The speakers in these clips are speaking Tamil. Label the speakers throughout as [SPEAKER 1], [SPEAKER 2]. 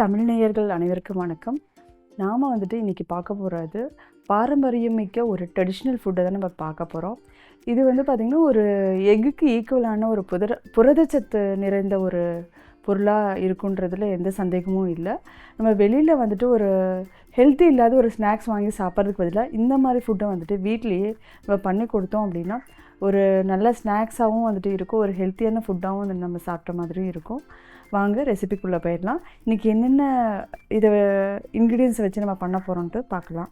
[SPEAKER 1] தமிழ்நேயர்கள் அனைவருக்கும் வணக்கம். நாம் வந்துட்டு இன்றைக்கி பார்க்க போகிறது பாரம்பரியமிக்க ஒரு ட்ரெடிஷ்னல் ஃபுட்டை தான் நம்ம பார்க்க போகிறோம் இது வந்து பார்த்திங்கன்னா ஒரு எக்குக்கு ஈக்குவலான ஒரு புதர புரதச்சத்து நிறைந்த ஒரு பொருளாக இருக்குன்றதுல எந்த சந்தேகமும் இல்லை. நம்ம வெளியில் வந்துட்டு ஒரு ஹெல்த்தி இல்லாத ஒரு ஸ்நாக்ஸ் வாங்கி சாப்பிட்றதுக்கு பதிலாக இந்த மாதிரி ஃபுட்டை வந்துட்டு வீட்லேயே நம்ம பண்ணி கொடுத்தோம் அப்படின்னா ஒரு நல்ல ஸ்நாக்ஸாகவும் வந்துட்டு இருக்கும். ஒரு ஹெல்த்தியான ஃபுட்டாகவும் வந்து நம்ம சாப்பிட்ட மாதிரியும் இருக்கும். வாங்க ரெசிபிக்குள்ளே போயிடலாம். இன்றைக்கி என்னென்ன இதை இன்க்ரீடியன்ஸ் வச்சு நம்ம பண்ண போகிறோன்ட்டு பார்க்கலாம்.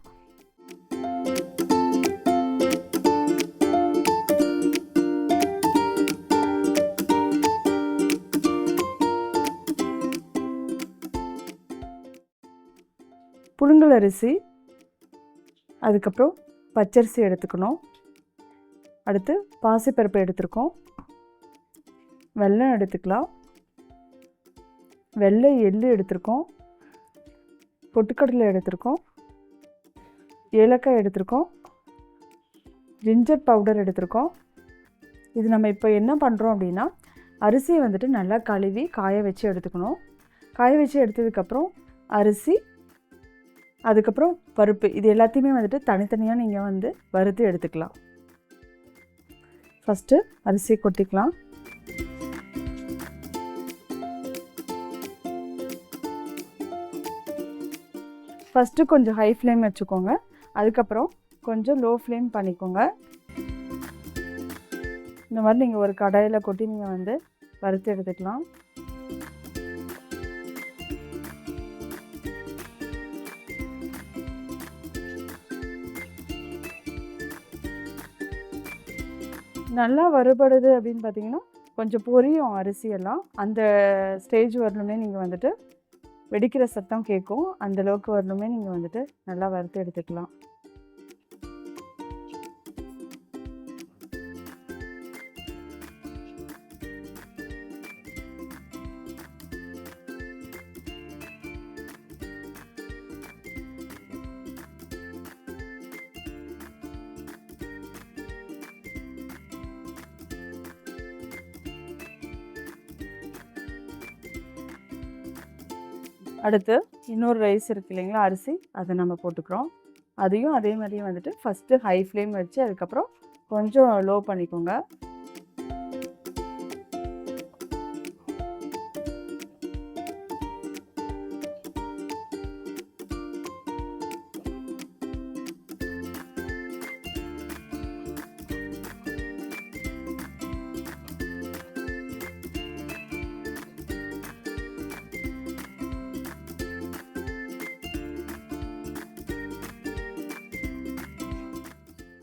[SPEAKER 1] புழுங்கல் அரிசி அதுக்கப்புறம் பச்சரிசி எடுத்துக்கணும். அடுத்து பாசிப்பருப்பு எடுத்துருக்கோம். வெல்லம் எடுத்துக்கலாம். வெள்ளை எள்ளு எடுத்திருக்கோம். பொட்டுக்கடலை எடுத்திருக்கோம். ஏலக்காய் எடுத்திருக்கோம். ஜிஞ்சர் பவுடர் எடுத்திருக்கோம். இது நம்ம இப்போ என்ன பண்ணுறோம் அப்படின்னா அரிசியை வந்துட்டு நல்லா கழுவி காய வச்சு எடுத்துக்கணும். காய வச்சு எடுத்ததுக்கப்புறம் அரிசி அதுக்கப்புறம் பருப்பு இது எல்லாத்தையுமே வந்துட்டு தனித்தனியாக நீங்கள் வந்து வறுத்து எடுத்துக்கலாம். ஃபஸ்ட்டு அரிசி கொட்டிக்கலாம். ஃபஸ்ட்டு கொஞ்சம் ஹை ஃப்ளேம் வச்சுக்கோங்க. அதுக்கப்புறம் கொஞ்சம் லோ ஃப்ளேம் பண்ணிக்கோங்க. இந்த மாதிரி நீங்கள் ஒரு கடையில் கொட்டி நீங்கள் வந்து வறுத்து எடுத்துக்கலாம். நல்லா வறுபடுது அப்படின்னு பார்த்தீங்கன்னா கொஞ்சம் பொரியும் அரிசியெல்லாம். அந்த ஸ்டேஜ் வரணுமே நீங்கள் வந்துட்டு வெடிக்கிற சத்தம் கேட்கும். அந்த அளவுக்கு வரணுமே நீங்கள் வந்துட்டு நல்லா வறுத்து எடுத்துக்கலாம். அடுத்து இன்னொரு ரைஸ் இருக்கு இல்லைங்களா அரிசி. அதை நம்ம போட்டுக்கிறோம். அதையும் அதே மாதிரியே வந்துட்டு ஃபஸ்ட்டு ஹை ஃப்ளேம் வச்சு அதுக்கப்புறம் கொஞ்சம் லோ பண்ணிக்கோங்க.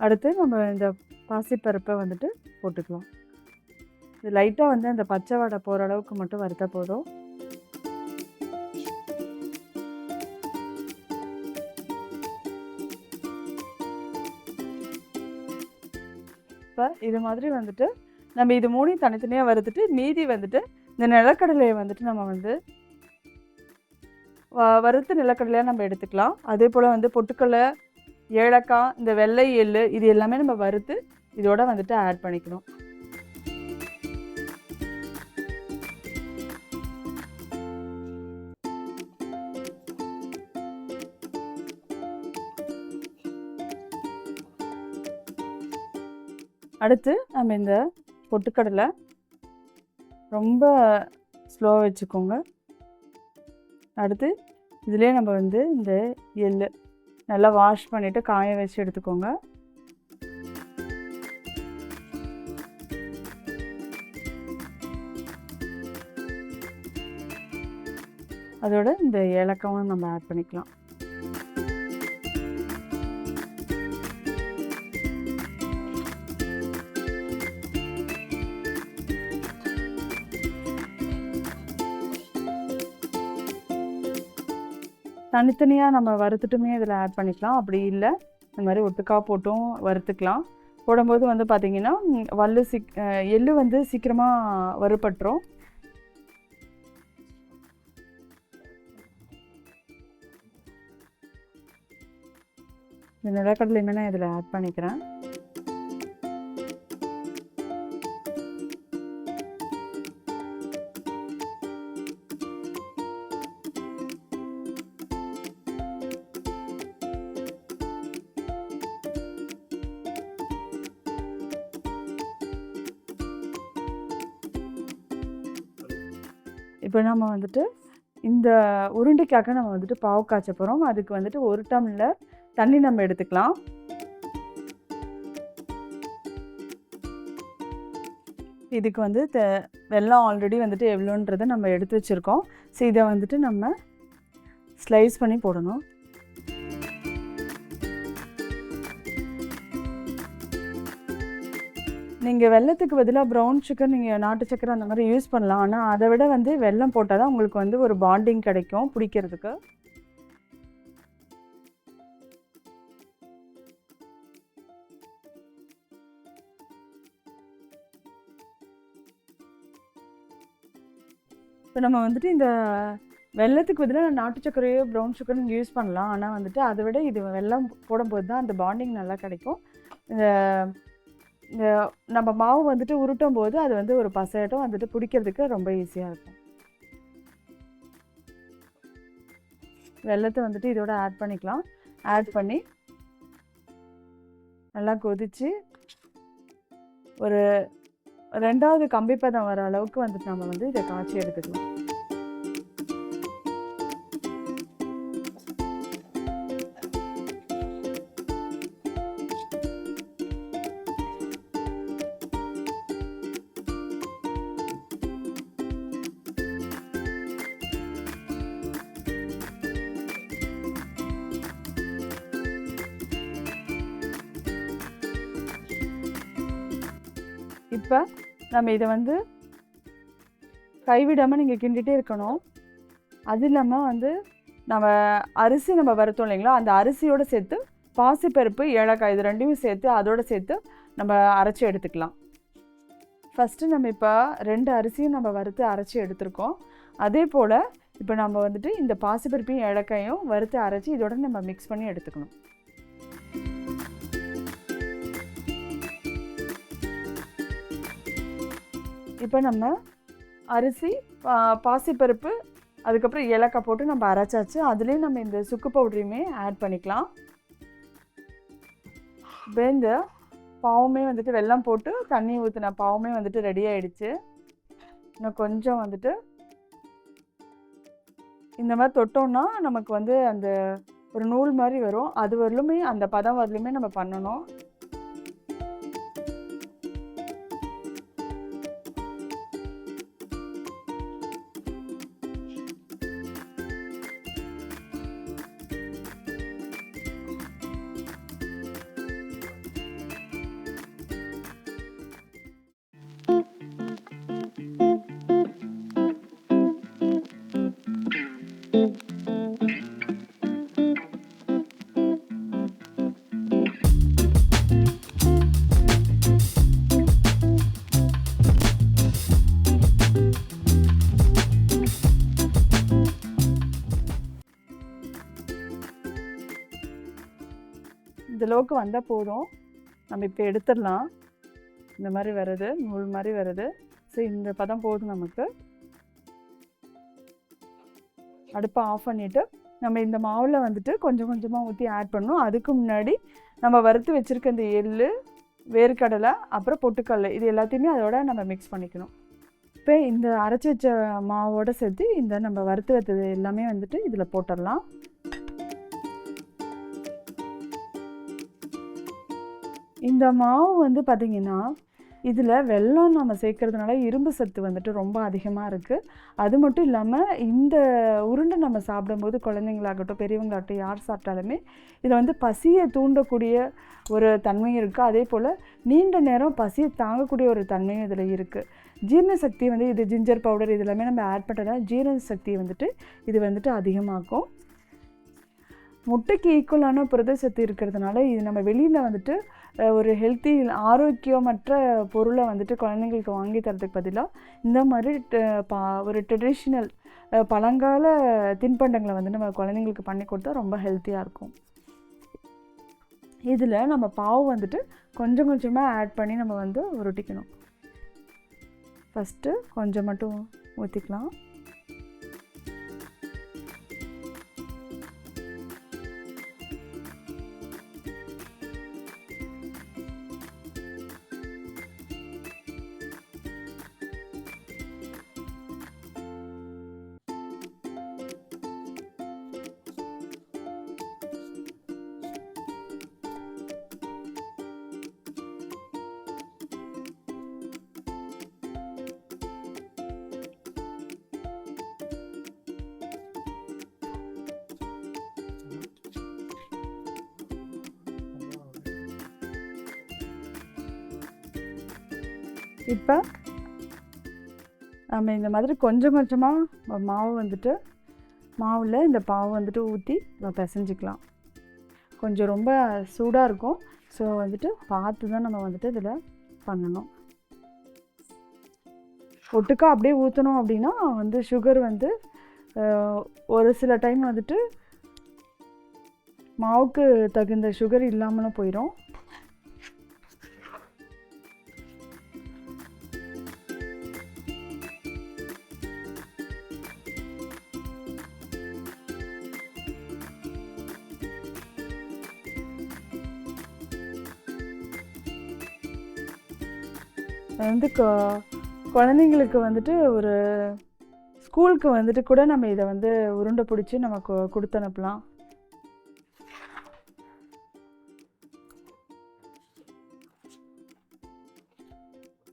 [SPEAKER 1] அடுத்து நம்ம இந்த பாசிப்பருப்பை வந்துட்டு போட்டுக்கலாம். இது லைட்டாக வந்து அந்த பச்சை வடை போகிற அளவுக்கு மட்டும் வறுத்தா போதும். இப்போ இது மாதிரி வந்துட்டு நம்ம இது மூணையும் தனித்தனியாக வறுத்துட்டு மீதி வந்துட்டு இந்த நிலக்கடலையை வந்துட்டு நம்ம வந்து வ- வறுத்த நிலக்கடலையாக நம்ம எடுத்துக்கலாம். அதே போல் வந்து பொட்டுக்கடலை ஏலக்காய் இந்த வெள்ளை எள்ளு இது எல்லாமே நம்ம வறுத்து இதோட வந்துட்டு ஆட் பண்ணிக்கணும். அடுத்து நம்ம இந்த பொட்டுக்கடலை ரொம்ப ஸ்லோவாக வச்சுக்கோங்க. அடுத்து இதுலேயே நம்ம வந்து இந்த எள்ளு நல்லா வாஷ் பண்ணிவிட்டு காய வச்சு எடுத்துக்கோங்க. அதோட இந்த ஏலக்காவும் நம்ம ஆட் பண்ணிக்கலாம். தனித்தனியாக நம்ம வறுத்துட்டுமே இதில் ஆட் பண்ணிக்கலாம். அப்படி இல்லை இந்த மாதிரி ஒட்டுக்காக போட்டும் வறுத்துக்கலாம். போடும்போது வந்து பார்த்திங்கன்னா வல்லு சிக் எள்ளு வந்து சீக்கிரமாக வறுபட்டுரும். இந்த நிலக்கடலையுமே நான் இதில் ஆட் பண்ணிக்கிறேன். இப்போ நம்ம வந்துட்டு இந்த உருண்டைக்காக நம்ம வந்துட்டு பாவு காய்ச்ச போகிறோம் அதுக்கு வந்துட்டு ஒரு டம்ளர் தண்ணி நம்ம எடுத்துக்கலாம். இதுக்கு வந்து த வெல்லம் ஆல்ரெடி வந்துட்டு எவ்வளோன்றதை நம்ம எடுத்து வச்சுருக்கோம். ஸோ இதை வந்துட்டு நம்ம ஸ்லைஸ் பண்ணி போடணும். நீங்கள் வெல்லத்துக்கு பதிலாக ப்ரௌன் சுகர் நீங்கள் நாட்டு சக்கரை அந்த மாதிரி யூஸ் பண்ணலாம். ஆனால் அதை விட வந்து வெள்ளம் போட்டால் தான் உங்களுக்கு வந்து ஒரு பாண்டிங் கிடைக்கும் பிடிக்கிறதுக்கு இப்போ நம்ம வந்துட்டு இந்த வெல்லத்துக்கு பதிலாக நாட்டு சர்க்கரையோ ப்ரௌன் சுகர் நீங்கள் யூஸ் பண்ணலாம். ஆனால் வந்துட்டு அதை விட இது வெள்ளம் போடும்போது தான் அந்த பாண்டிங் நல்லா கிடைக்கும். இந்த நம்ம மாவு வந்துட்டு உருட்டும் போது அது வந்து ஒரு பசையட்டும் வந்துட்டு பிடிக்கிறதுக்கு ரொம்ப ஈஸியாக இருக்கும். வெல்லத்தை வந்துட்டு இதோட ஆட் பண்ணிக்கலாம். ஆட் பண்ணி நல்லா கொதிச்சு ஒரு ரெண்டாவது கம்பி பதம் வர அளவுக்கு வந்துட்டு நம்ம வந்து இதை காய்ச்சி எடுத்துக்கலாம். நம்ம இதை வந்து கைவிடாமல் நீங்கள் கிண்டிகிட்டே இருக்கணும். அது இல்லாமல் வந்து நம்ம அரிசி நம்ம வறுத்தோம் இல்லைங்களா? அந்த அரிசியோடு சேர்த்து பாசிப்பருப்பு ஏலக்காய் இது ரெண்டையும் சேர்த்து அதோடு சேர்த்து நம்ம அரைச்சி எடுத்துக்கலாம். ஃபஸ்ட்டு நம்ம இப்போ ரெண்டு அரிசியும் நம்ம வறுத்து அரைச்சி எடுத்திருக்கோம். அதே போல் இப்போ நம்ம வந்துட்டு இந்த பாசிப்பருப்பையும் ஏலக்காயும் வறுத்து அரைச்சி இதோட நம்ம மிக்ஸ் பண்ணி எடுத்துக்கணும். இப்போ நம்ம அரிசி பா- பாசிப்பருப்பு அதுக்கப்புறம் ஏலக்காய் போட்டு நம்ம அரைச்சாச்சு. அதுலேயும் நம்ம இந்த சுக்கு பவுடரையுமே ஆட் பண்ணிக்கலாம். இப்போ இந்த வந்துட்டு வெள்ளம் போட்டு தண்ணி ஊற்றின பாவமே வந்துட்டு ரெடி ஆயிடுச்சு. இன்னும் கொஞ்சம் வந்துட்டு இந்த மாதிரி தொட்டோம்னா நமக்கு வந்து அந்த ஒரு நூல் மாதிரி வரும். அது வரலுமே அந்த பதம் வரலுமே நம்ம பண்ணணும். அளவுக்கு வந்தால் போதும். நம்ம இப்போ எடுத்துடலாம். இந்த மாதிரி வருது நூல் மாதிரி வருது. ஸோ இந்த பதம் போதும் நமக்கு. அடுப்பை ஆஃப் பண்ணிவிட்டு நம்ம இந்த மாவில் வந்துட்டு கொஞ்சம் கொஞ்சமாக ஊற்றி ஆட் பண்ணணும். அதுக்கு முன்னாடி நம்ம வறுத்து வச்சுருக்க இந்த எள் வேர்க்கடலை அப்புறம் பொட்டுக்கடலை இது எல்லாத்தையுமே அதோட நம்ம மிக்ஸ் பண்ணிக்கணும். இப்போ இந்த அரைச்சி வச்ச மாவோட சேர்த்து இந்த நம்ம வறுத்து வச்சது எல்லாமே வந்துட்டு இதில் போட்டுடலாம். இந்த மாவு வந்து பார்த்திங்கன்னா இதில் வெல்லம் நம்ம சேர்க்கறதுனால இரும்பு சத்து வந்துட்டு ரொம்ப அதிகமாக இருக்குது அது மட்டும் இல்லாமல் இந்த உருண்டை நம்ம சாப்பிடும்போது குழந்தைங்களாகட்டும் பெரியவங்களாகட்டும் யார் சாப்பிட்டாலுமே இதில் வந்து பசியை தூண்டக்கூடிய ஒரு தன்மையும் இருக்குது அதே போல் நீண்ட நேரம் பசியை தாங்கக்கூடிய ஒரு தன்மையும் இதில் இருக்குது ஜீரண சக்தி வந்து இது ஜிஞ்சர் பவுடர் இது எல்லாமே நம்ம ஆட் பண்ணுறதுனால ஜீரண சக்தியை வந்துட்டு இது வந்துட்டு அதிகமாக்கும். முட்டைக்கு ஈக்குவலான புரத சத்து இருக்கிறதுனால இது நம்ம வெளியில் வந்துட்டு ஒரு ஹெல்த்தி ஆரோக்கியமற்ற பொருளை வந்துட்டு குழந்தைங்களுக்கு வாங்கி தரதுக்கு பதிலாக இந்த மாதிரி பா ஒரு ட்ரெடிஷ்னல் பழங்கால தின்பண்டங்களை வந்து நம்ம குழந்தைங்களுக்கு பண்ணி கொடுத்தா ரொம்ப ஹெல்த்தியாக இருக்கும். இதில் நம்ம பாவு வந்துட்டு கொஞ்சம் கொஞ்சமாக ஆட் பண்ணி நம்ம வந்து உருட்டிக்கணும். ஃபஸ்ட்டு கொஞ்சம் மட்டும் ஊற்றிக்கலாம் இப்போ நம்ம இந்த மாதிரி கொஞ்சம் கொஞ்சமாக மாவு வந்துட்டு மாவில் இந்த பாவு வந்துட்டு ஊற்றி நம்ம பிசைஞ்சிக்கலாம். கொஞ்சம் ரொம்ப சூடாக இருக்கும். ஸோ வந்துட்டு பார்த்து தான் நம்ம வந்துட்டு இதில் பண்ணணும். ஒட்டுக்கா அப்படியே ஊற்றணும் அப்படின்னா வந்து சுகர் வந்து ஒரு சில டைம் வந்துட்டு மாவுக்கு தகுந்த சுகர் இல்லாமலும் போயிடும். வந்து குழந்தைங்களுக்கு வந்துட்டு ஒரு ஸ்கூலுக்கு வந்துட்டு கூட நம்ம இதை வந்து உருண்டை பிடிச்சி நம்ம கொ- கொடுத்து அனுப்பலாம்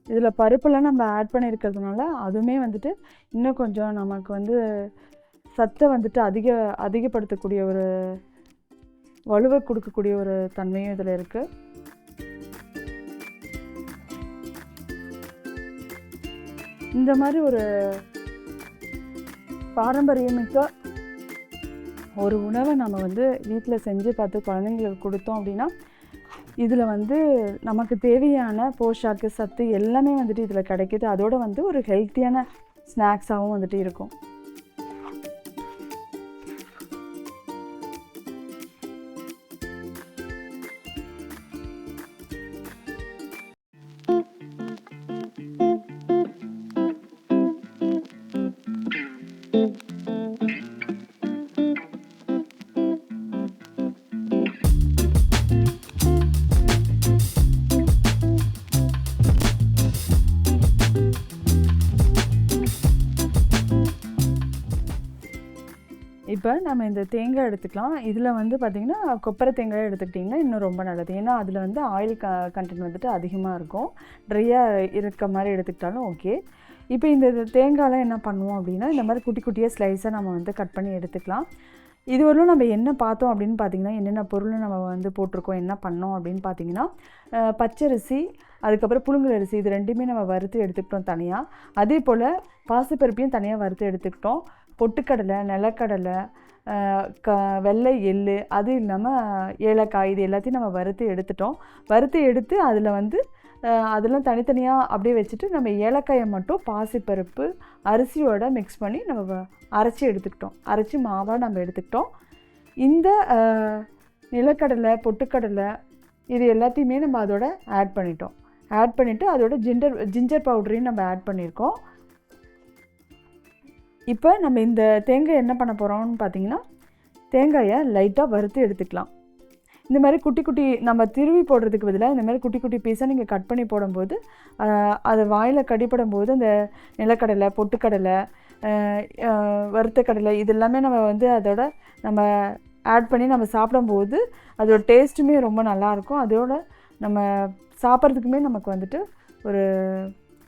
[SPEAKER 1] இதில் பருப்புலாம் நம்ம ஆட் பண்ணியிருக்கிறதுனால அதுவுமே வந்துட்டு இன்னும் கொஞ்சம் நமக்கு வந்து சத்தை வந்துட்டு அதிக அதிகப்படுத்தக்கூடிய ஒரு வலுவை கொடுக்கக்கூடிய ஒரு தன்மையும் இதில் இருக்குது இந்த மாதிரி ஒரு பாரம்பரியமிக்க ஒரு உணவை நம்ம வந்து வீட்டில் செஞ்சு பார்த்து குழந்தைங்களுக்கு கொடுத்தோம் அப்படின்னா இதில் வந்து நமக்கு தேவையான போஷாக்கு சத்து எல்லாமே வந்துட்டு இதில் கிடைக்கிது. அதோட வந்து ஒரு ஹெல்த்தியான ஸ்நாக்ஸாகவும் வந்துட்டு இருக்கும். இப்போ நம்ம இந்த தேங்காய் எடுத்துக்கலாம். இதில் வந்து பார்த்திங்கன்னா கொப்பரை தேங்காய் எடுத்துக்கிட்டிங்கன்னா இன்னும் ரொம்ப நல்லது. ஏன்னா அதில் வந்து ஆயில் க கண்டென்ட் வந்துட்டு அதிகமாக இருக்கும். ட்ரையாக இருக்க மாதிரி எடுத்துக்கிட்டாலும் ஓகே இப்போ இந்த இது தேங்காயெலாம் என்ன பண்ணுவோம் அப்படின்னா இந்த மாதிரி குட்டி குட்டியாக ஸ்லைஸாக நம்ம வந்து கட் பண்ணி எடுத்துக்கலாம். இதுவரையிலும் நம்ம என்ன பார்த்தோம் அப்படின்னு பார்த்தீங்கன்னா என்னென்ன பொருள் நம்ம வந்து போட்டிருக்கோம் என்ன பண்ணோம் அப்படின்னு பார்த்தீங்கன்னா பச்சரிசி அதுக்கப்புறம் புழுங்கல் அரிசி இது ரெண்டுமே நம்ம வறுத்து எடுத்துக்கிட்டோம் தனியாக அதே போல் பாசிப்பருப்பையும் தனியாக வறுத்து எடுத்துக்கிட்டோம். பொட்டுக்கடலை நிலக்கடலை க வெள்ளை எள்ளு அது இல்லாமல் ஏலக்காய் இது எல்லாத்தையும் நம்ம வறுத்து எடுத்துட்டோம். வறுத்து எடுத்து அதில் வந்து அதெல்லாம் தனித்தனியாக அப்படியே வச்சுட்டு நம்ம ஏலக்காயை மட்டும் பாசிப்பருப்பு அரிசியோட மிக்ஸ் பண்ணி நம்ம அரைச்சி எடுத்துக்கிட்டோம். அரைச்சி மாவாக நம்ம எடுத்துக்கிட்டோம். இந்த நிலக்கடலை பொட்டுக்கடலை இது எல்லாத்தையுமே நம்ம அதோட ஆட் பண்ணிட்டோம். ஆட் பண்ணிவிட்டு அதோட ஜிண்டர் ஜிஞ்சர் பவுடரையும் நம்ம ஆட் பண்ணியிருக்கோம். இப்போ நம்ம இந்த தேங்காய் என்ன பண்ண போகிறோம்னு பார்த்தீங்கன்னா தேங்காயை லைட்டாக வறுத்து எடுத்துக்கலாம். இந்த மாதிரி குட்டி குட்டி நம்ம திருவி போடுறதுக்கு பதிலாக இந்த மாதிரி குட்டி குட்டி பீஸாக நீங்கள் கட் பண்ணி போடும்போது அதை வாயில் கடிப்படும் போது அந்த நிலக்கடலை பொட்டுக்கடலை வறுத்த கடலை இது எல்லாமே நம்ம வந்து அதோட நம்ம ஆட் பண்ணி நம்ம சாப்பிடும்போது அதோட டேஸ்ட்டுமே ரொம்ப நல்லாயிருக்கும் அதோட நம்ம சாப்பிட்றதுக்குமே நமக்கு வந்துட்டு ஒரு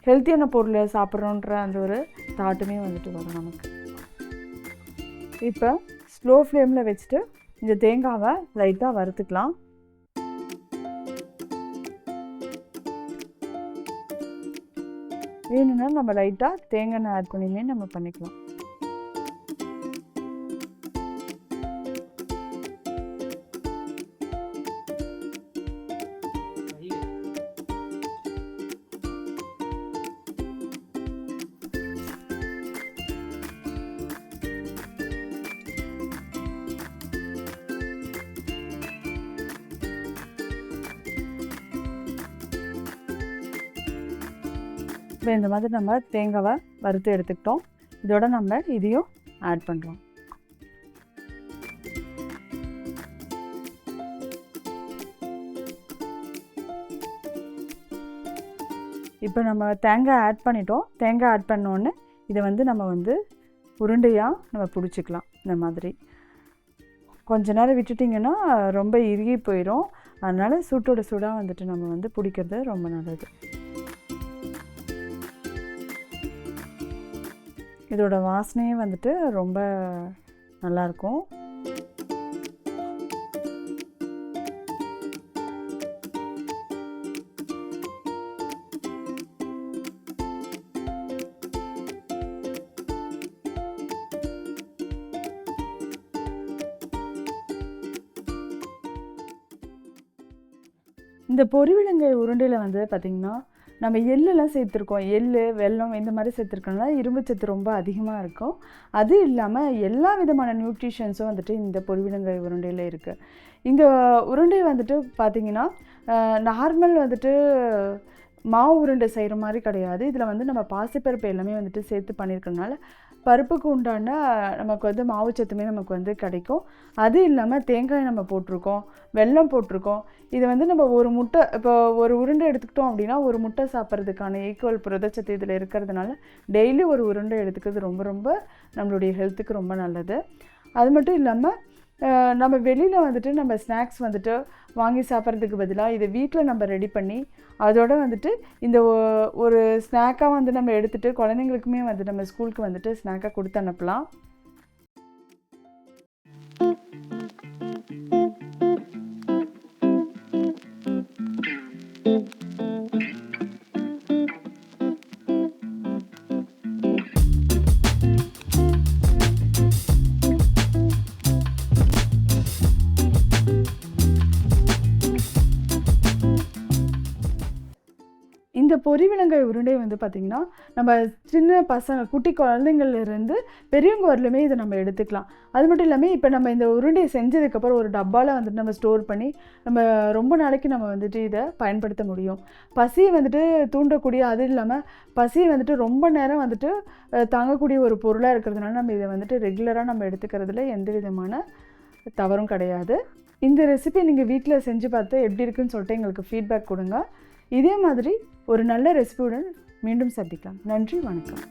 [SPEAKER 1] ஹெல்த்தியான பொருளை சாப்பிட்றோன்ற அந்த ஒரு தாட்டுமே வந்துட்டு வரும் நமக்கு. இப்போ ஸ்லோ ஃப்ளேமில் வச்சுட்டு இந்த தேங்காவை லைட்டாக வறுத்துக்கலாம். வேணும்னா நம்ம லைட்டாக தேங்காய் ஆட் பண்ணியுமே நம்ம பண்ணிக்கலாம். இப்போ இந்த மாதிரி நம்ம தேங்காவை வறுத்து எடுத்துக்கிட்டோம். இதோட நம்ம இதையும் ஆட் பண்ணுறோம் இப்போ நம்ம தேங்காய் ஆட் பண்ணிட்டோம். தேங்காய் ஆட் பண்ணோன்னே இதை வந்து நம்ம வந்து உருண்டையாக நம்ம பிடிச்சிக்கலாம் இந்த மாதிரி. கொஞ்ச நேரம் விட்டுட்டிங்கன்னா ரொம்ப இறுகி போயிடும். அதனால் சூட்டோட சூடாக வந்துட்டு நம்ம வந்து பிடிக்கிறது ரொம்ப நல்லது. இதோட வாசனையே வந்துட்டு ரொம்ப நல்லாயிருக்கும் இந்த பொறிவிலங்கை உருண்டையில் வந்து பார்த்திங்கன்னா நம்ம எள்ளெல்லாம் சேர்த்துருக்கோம். எள்ளு வெல்லம் இந்த மாதிரி சேர்த்துருக்கோம்னா இரும்புச்சத்து ரொம்ப அதிகமாக இருக்கும். அது இல்லாமல் எல்லா விதமான நியூட்ரிஷன்ஸும் வந்துட்டு இந்த பொருவிடங்கள் உருண்டையில் இருக்குது இந்த உருண்டை வந்துட்டு பார்த்திங்கன்னா நார்மல் வந்துட்டு மாவு உருண்டை செய்கிற மாதிரி கிடையாது. இதில் வந்து நம்ம பாசிப்பருப்பு எல்லாமே வந்துட்டு சேர்த்து பண்ணியிருக்கனால பருப்புக்கு உண்டான நமக்கு வந்து மாவுச்சத்துமே நமக்கு வந்து கிடைக்கும். அது இல்லாமல் தேங்காய் நம்ம போட்டிருக்கோம் வெல்லம் போட்டிருக்கோம். இது வந்து நம்ம ஒரு முட்டை இப்போ ஒரு உருண்டை எடுத்துக்கிட்டோம் அப்படின்னா ஒரு முட்டை சாப்பிட்றதுக்கான ஈக்குவல் புரதச்சத்து இதில் இருக்கிறதுனால டெய்லி ஒரு உருண்டை எடுத்துக்கிறது ரொம்ப ரொம்ப நம்மளுடைய ஹெல்த்துக்கு ரொம்ப நல்லது. அது மட்டும் இல்லாமல் நம்ம வெளியில் வந்துட்டு நம்ம ஸ்நாக்ஸ் வந்துட்டு வாங்கி சாப்பிட்றதுக்கு பதிலாக இதை வீட்டில் நம்ம ரெடி பண்ணி அதோட வந்துட்டு இந்த ஒ- ஒரு ஸ்நாக்காக வந்து நம்ம எடுத்துகிட்டு குழந்தைங்களுக்குமே வந்து நம்ம ஸ்கூலுக்கு வந்துட்டு ஸ்நாக்காக கொடுத்து அனுப்பலாம். இந்த உருண்டை வந்து பார்த்திங்கன்னா நம்ம சின்ன பசங்க குட்டி குழந்தைங்கள்லேருந்து பெரியவங்க வரலுமே இதை நம்ம எடுத்துக்கலாம். அது மட்டும் இல்லாமல் இப்போ நம்ம இந்த உருண்டையை செஞ்சதுக்கப்புறம் ஒரு டப்பாவில் வந்துட்டு நம்ம ஸ்டோர் பண்ணி நம்ம ரொம்ப நாளைக்கு நம்ம வந்துட்டு இதை பயன்படுத்த முடியும். பசியை வந்துட்டு தூண்டக்கூடிய அது இல்லாமல் பசியை வந்துட்டு ரொம்ப நேரம் வந்துட்டு தாங்கக்கூடிய ஒரு பொருளாக இருக்கிறதுனால நம்ம இதை வந்துட்டு ரெகுலராக நம்ம எடுத்துக்கிறதுல எந்த விதமான தவறும் கிடையாது. இந்த ரெசிபி நீங்கள் வீட்டில் செஞ்சு பார்த்து எப்படி இருக்குன்னு சொல்லிட்டு எங்களுக்கு ஃபீட்பேக் கொடுங்க. இதே மாதிரி ஒரு நல்ல ரெசிபியுடன் மீண்டும் சந்திக்கலாம். நன்றி வணக்கம்.